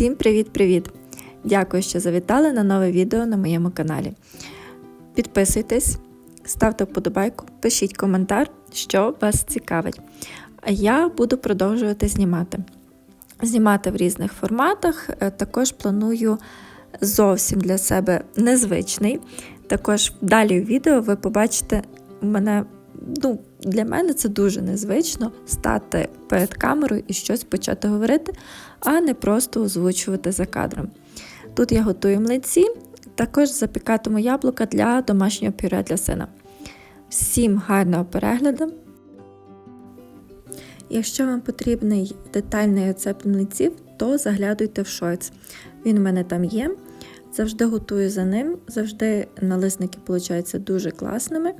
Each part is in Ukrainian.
Всім привіт-привіт! Дякую, що завітали на нове відео на моєму каналі. Підписуйтесь, ставте вподобайку, пишіть коментар, що вас цікавить. А я буду продовжувати знімати. Знімати в різних форматах. Е, Також планую зовсім для себе незвичний. Також далі в відео ви побачите мене. Ну, для мене це дуже незвично стати перед камерою і щось почати говорити, а не просто озвучувати за кадром. Тут я готую млинці, також запікатиму яблука для домашнього пюре для сина. Всім гарного перегляду! Якщо вам потрібний детальний рецепт млинців, то заглядуйте в шорт. Він у мене там є. Завжди готую за ним, завжди налисники получаються дуже класними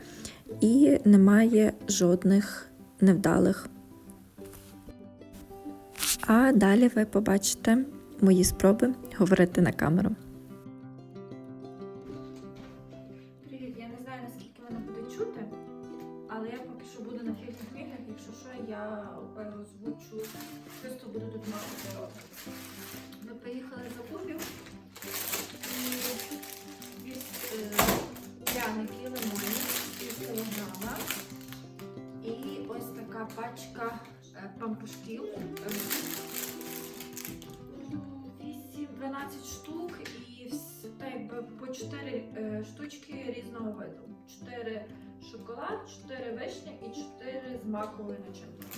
і немає жодних невдалих. А далі ви побачите мої спроби говорити на камеру. Пачка е, пампушків. е, 8-12 штук і по 4 е, штучки різного виду. 4 шоколад, 4 вишня і 4 з маковою начинкою.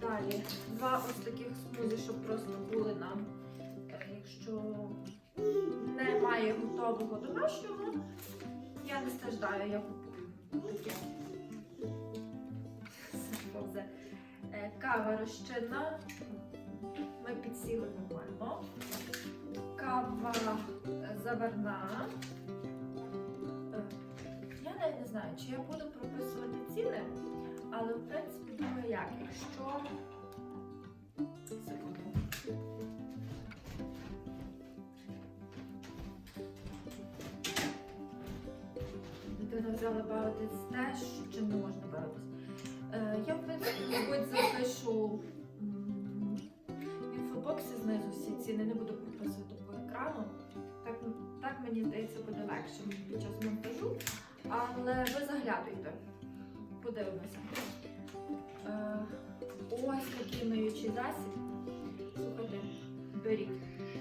Далі два ось таких смузі, щоб просто були нам, е, якщо немає готового домашнього, я не страждаю, я купую таке. Повзе. Е, Кава розчинна, ми підсіли нормально. Кава е, заварна. Е, Я навіть не знаю, чи я буду прописувати ціни, але в принципі думаю як, якщо. Секунду. Дитина взяла бавитись те, що чим не можна бавитись. Е, Я мабуть, запишу в інфобоксі знизу всі ціни, не буду прописувати по екрану. Так, так мені здається, буде легше під час монтажу. Але ви заглядуйте, подивимося. Е, ось такий миючий засіб. Слухайте, беріть.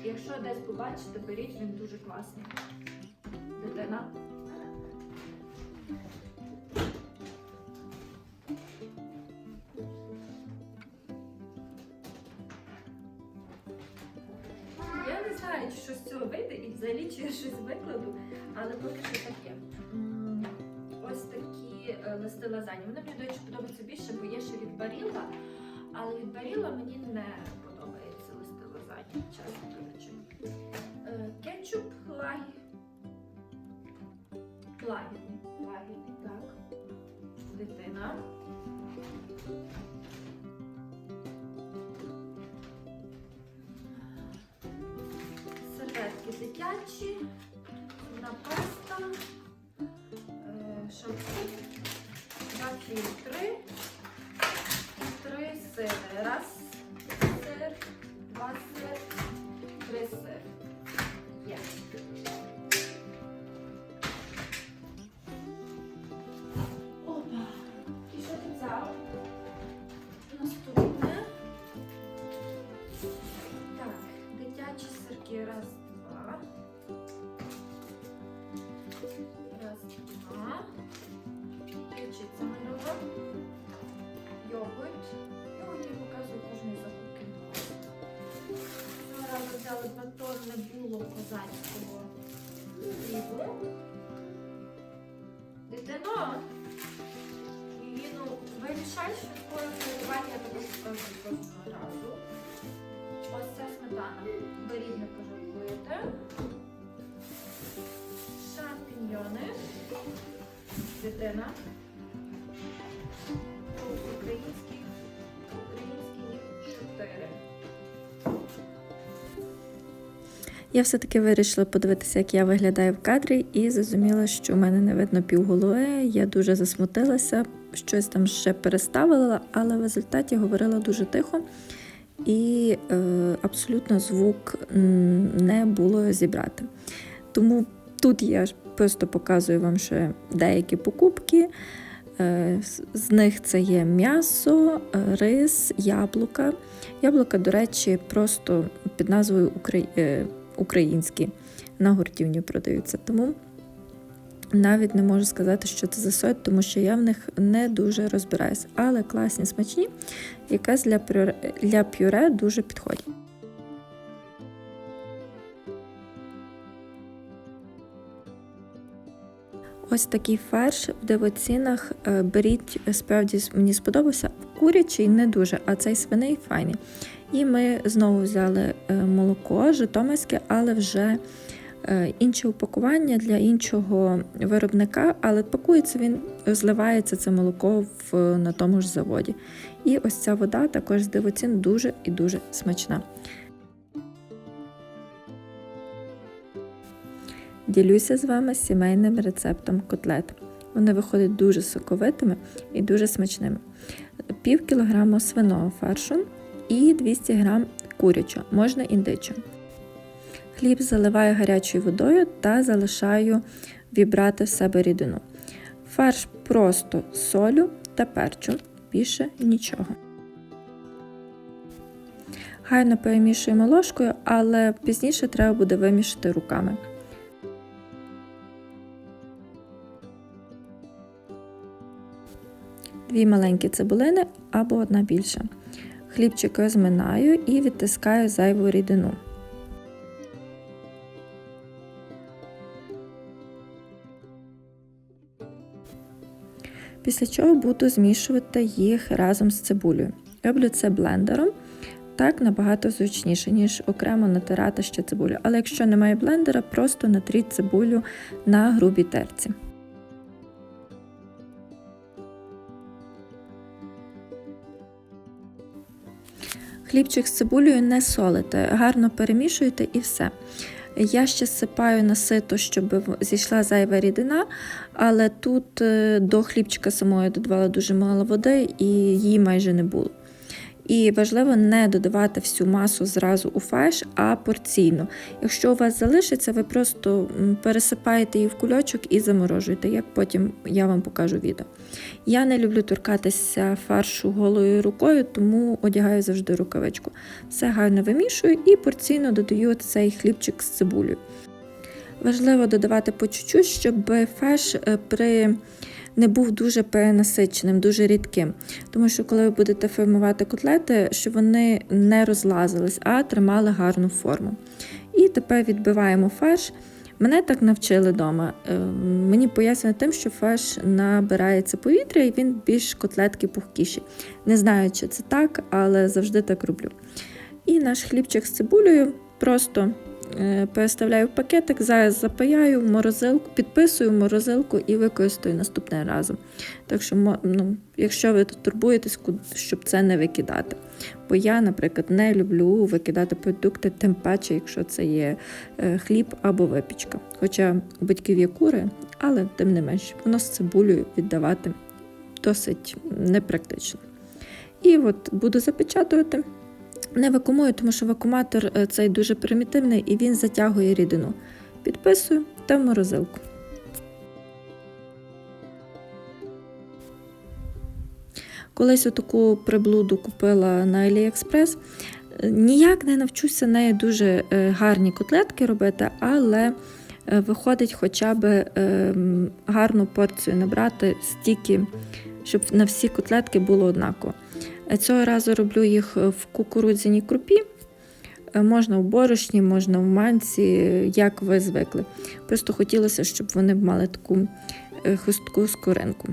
Якщо десь побачите, беріть, він дуже класний. Дитина. Але поки що таке. Ось такі е, листи лазані. Вони мені, до речі, подобаються більше, бо є ще від баріла, але від баріла мені не подобаються листи лазані, чесно кажучи. Е, Кетчуп лагі. Лагідний. Лагідний, так. Дитина. серветки дитячі, паста, е, шампунь, два фільтри, три. Сири. Раз не було козацького хлібу. Дитино, і ну, вирішай швидкою керування, я тобі скажу кожного разу. Ось ця сметана. Беріть, не пожалкуєте. Шампіньйони. Дитина. Українські. Українські Я все-таки вирішила подивитися, як я виглядаю в кадрі, і зрозуміла, що в мене не видно півголови. Я дуже засмутилася, щось там ще переставила, але в результаті говорила дуже тихо і е, абсолютно звук не було зібрати. Тому тут я просто показую вам ще деякі покупки. Е, з- них це є м'ясо, е, рис, яблука. Яблука, до речі, просто під назвою «Украї- е, українські на гуртівні продаються. Тому навіть не можу сказати, що це за сорт, тому що я в них не дуже розбираюсь. Але класні, смачні, якраз для пюре, для пюре дуже підходять. Ось такий фарш в дивоцінах е, беріть, справді мені сподобався. Курячий не дуже, а цей свиний файний. І ми знову взяли е, молоко житомирське, але вже е, інше упакування для іншого виробника, але пакується він, зливається це молоко в, на тому ж заводі. І ось ця вода також з дивоцін дуже і дуже смачна. Ділюся з вами сімейним рецептом котлет. Вони виходять дуже соковитими і дуже смачними. Пів кілограма свиного фаршу і 200 грам курячого, можна індичого. Хліб заливаю гарячою водою та залишаю вібрати в себе рідину. Фарш просто солю та перчу, більше нічого. Гарно перемішуємо ложкою, але пізніше треба буде вимішати руками. Дві маленькі цибулини або одна більша. Хлібчик розминаю і відтискаю зайву рідину. Після чого буду змішувати їх разом з цибулею. Роблю це блендером. Так набагато зручніше, ніж окремо натирати ще цибулю. Але якщо немає блендера, просто натріть цибулю на грубій терці. Хлібчик з цибулею не солите, гарно перемішуєте і все. Я ще сипаю на сито, щоб зійшла зайва рідина, але тут е, до хлібчика самої додавала дуже мало води і її майже не було. І важливо не додавати всю масу зразу у фарш, а порційно. Якщо у вас залишиться, ви просто пересипаєте її в кульочок і заморожуєте, як потім я вам покажу відео. Я не люблю торкатися фаршу голою рукою, тому одягаю завжди рукавичку. Все гарно вимішую і порційно додаю цей хлібчик з цибулею. Важливо додавати по чуть-чуть, щоб фарш е, при не був дуже перенасиченим, дуже рідким. Тому що коли ви будете формувати котлети, щоб вони не розлазились, а тримали гарну форму. І тепер відбиваємо фарш. Мене так навчили вдома. Мені пояснює тим, що фарш набирається повітря і він більш котлетки пухкіші. Не знаю, чи це так, але завжди так роблю. І наш хлібчик з цибулею просто е, переставляю в пакетик, зараз запаяю в морозилку, підписую в морозилку і використаю наступним разом. Так що, ну, якщо ви турбуєтесь, щоб це не викидати. Бо я, наприклад, не люблю викидати продукти, тим паче, якщо це є е, хліб або випічка. Хоча у батьків є кури, але тим не менш, воно з цибулею віддавати досить непрактично. І от буду запечатувати. Не вакуумую, тому що вакууматор е, цей дуже примітивний і він затягує рідину. Підписую та в морозилку. Колись отаку приблуду купила на AliExpress. Е, Ніяк не навчуся нею дуже е, гарні котлетки робити, але виходить хоча б гарну порцію набрати стільки, щоб на всі котлетки було однаково. Цього разу роблю їх е, в кукурудзяній крупі. Е, Можна в борошні, можна в манці, як ви звикли. Просто хотілося, щоб вони мали таку е, хрустку скоринку.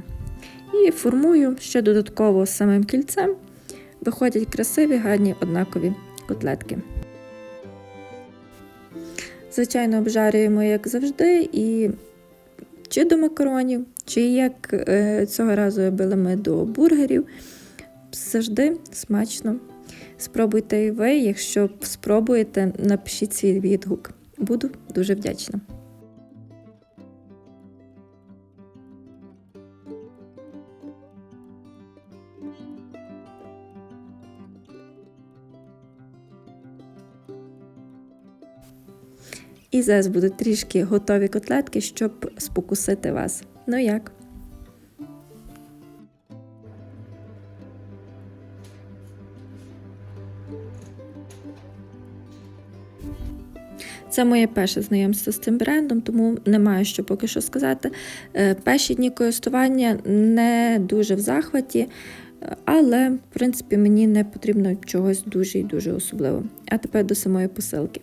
І формую ще додатково самим кільцем. Виходять красиві, гарні однакові котлетки. Звичайно, обжарюємо, як завжди, і чи до макаронів, чи як цього разу робили ми до бургерів завжди смачно. Спробуйте і ви, якщо спробуєте, напишіть свій відгук. Буду дуже вдячна. І зараз будуть трішки готові котлетки, щоб спокусити вас. Ну як? Це моє перше знайомство з цим брендом, тому не маю що поки що сказати. Е, Перші дні користування не дуже в захваті, е, але, в принципі, мені не потрібно чогось дуже і дуже особливого. А тепер до самої посилки.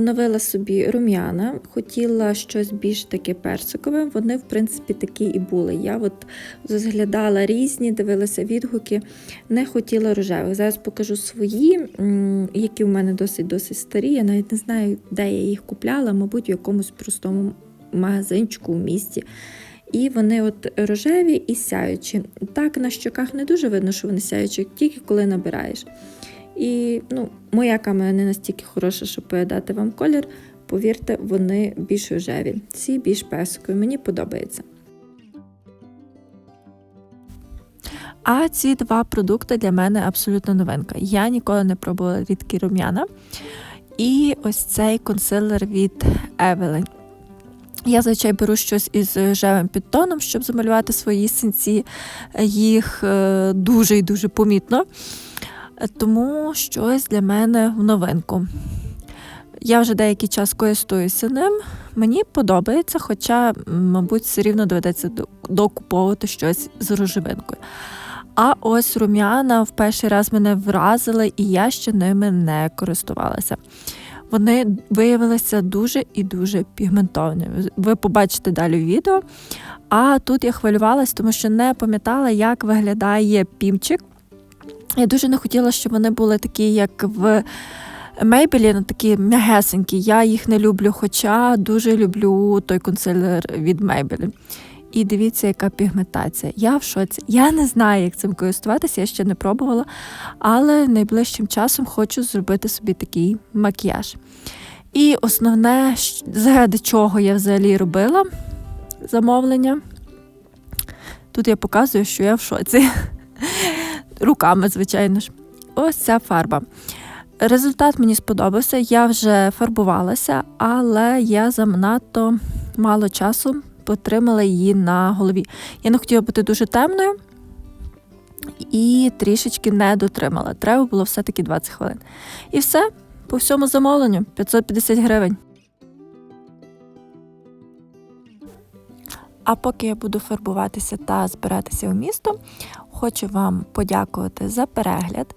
Оновила собі рум'яна, хотіла щось більш таке персикове. Вони, в принципі, такі і були. Я от розглядала різні, дивилася відгуки, не хотіла рожевих. Зараз покажу свої, які в мене досить досить старі. Я навіть не знаю, де я їх купляла, мабуть, в якомусь простому магазинчику в місті. І вони от рожеві і сяючі. Так на щоках не дуже видно, що вони сяючі, тільки коли набираєш. І ну, моя камера не настільки хороша, щоб передати вам колір. Повірте, вони більш рожеві. Ці більш персикові. Мені подобається. А ці два продукти для мене абсолютно новинка. Я ніколи не пробувала рідкі рум'яна. І ось цей консилер від Evelyn. Я зазвичай беру щось із рожевим підтоном, щоб замалювати свої синці. Їх е, дуже і дуже помітно. Тому щось для мене в новинку. Я вже деякий час користуюся ним. Мені подобається, хоча, мабуть, все рівно доведеться докуповувати щось з рожевинкою. А ось рум'яна в перший раз мене вразили, і я ще ними не користувалася. Вони виявилися дуже і дуже пігментовані. Ви побачите далі відео. А тут я хвилювалась, тому що не пам'ятала, як виглядає пімчик. Я дуже не хотіла, щоб вони були такі, як в Maybelline, такі м'ягесенькі. Я їх не люблю, хоча дуже люблю той консилер від Maybelline. І дивіться, яка пігментація. Я в шоці. Я не знаю, як цим користуватися, я ще не пробувала, але найближчим часом хочу зробити собі такий макіяж. І основне, заради чого я взагалі робила замовлення. Тут я показую, що я в шоці. Руками, звичайно ж. Ось ця фарба. Результат мені сподобався. Я вже фарбувалася, але я занадто мало часу потримала її на голові. Я не хотіла бути дуже темною і трішечки не дотримала. Треба було все-таки 20 хвилин. І все, по всьому замовленню 550 гривень. А поки я буду фарбуватися та збиратися у місто, хочу вам подякувати за перегляд,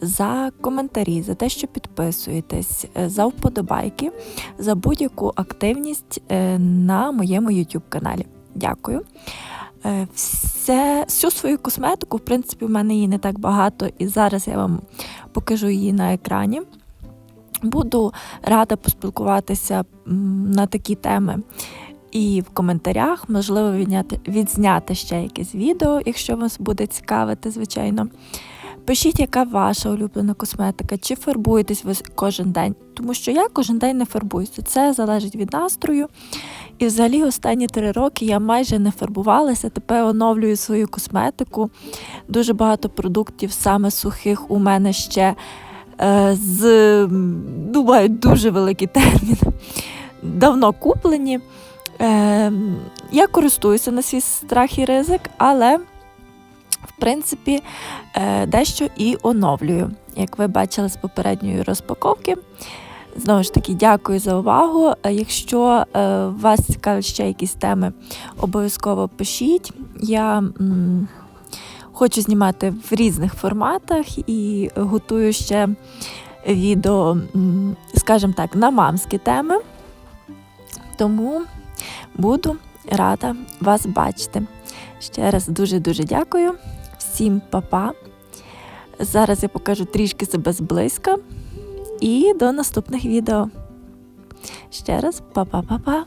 за коментарі, за те, що підписуєтесь, е, за вподобайки, за будь-яку активність е, на моєму YouTube каналі. Дякую. Е, Все, всю свою косметику, в принципі, в мене її не так багато, і зараз я вам покажу її на екрані. Буду рада поспілкуватися на такі теми і в коментарях, можливо, відзняти ще якесь відео, якщо вас буде цікавити, звичайно. Пишіть, яка ваша улюблена косметика, чи фарбуєтесь ви кожен день, тому що я кожен день не фарбуюся. Це залежить від настрою. І взагалі останні три роки я майже не фарбувалася, тепер оновлюю свою косметику. Дуже багато продуктів, саме сухих, у мене ще е, з думаю, дуже великий термін. Давно куплені. Е, я користуюся на свій страх і ризик, але в принципі е, дещо і оновлюю. Як ви бачили з попередньої розпаковки. Знову ж таки, дякую за увагу. Е, Якщо е, вас цікавлять ще якісь теми, обов'язково пишіть. Я м, хочу знімати в різних форматах і готую ще відео, м, скажімо так, на мамські теми. Тому буду рада вас бачити. Ще раз дуже-дуже дякую. Всім па-па. Зараз я покажу трішки себе зблизька. І до наступних відео. Ще раз па-па-па-па.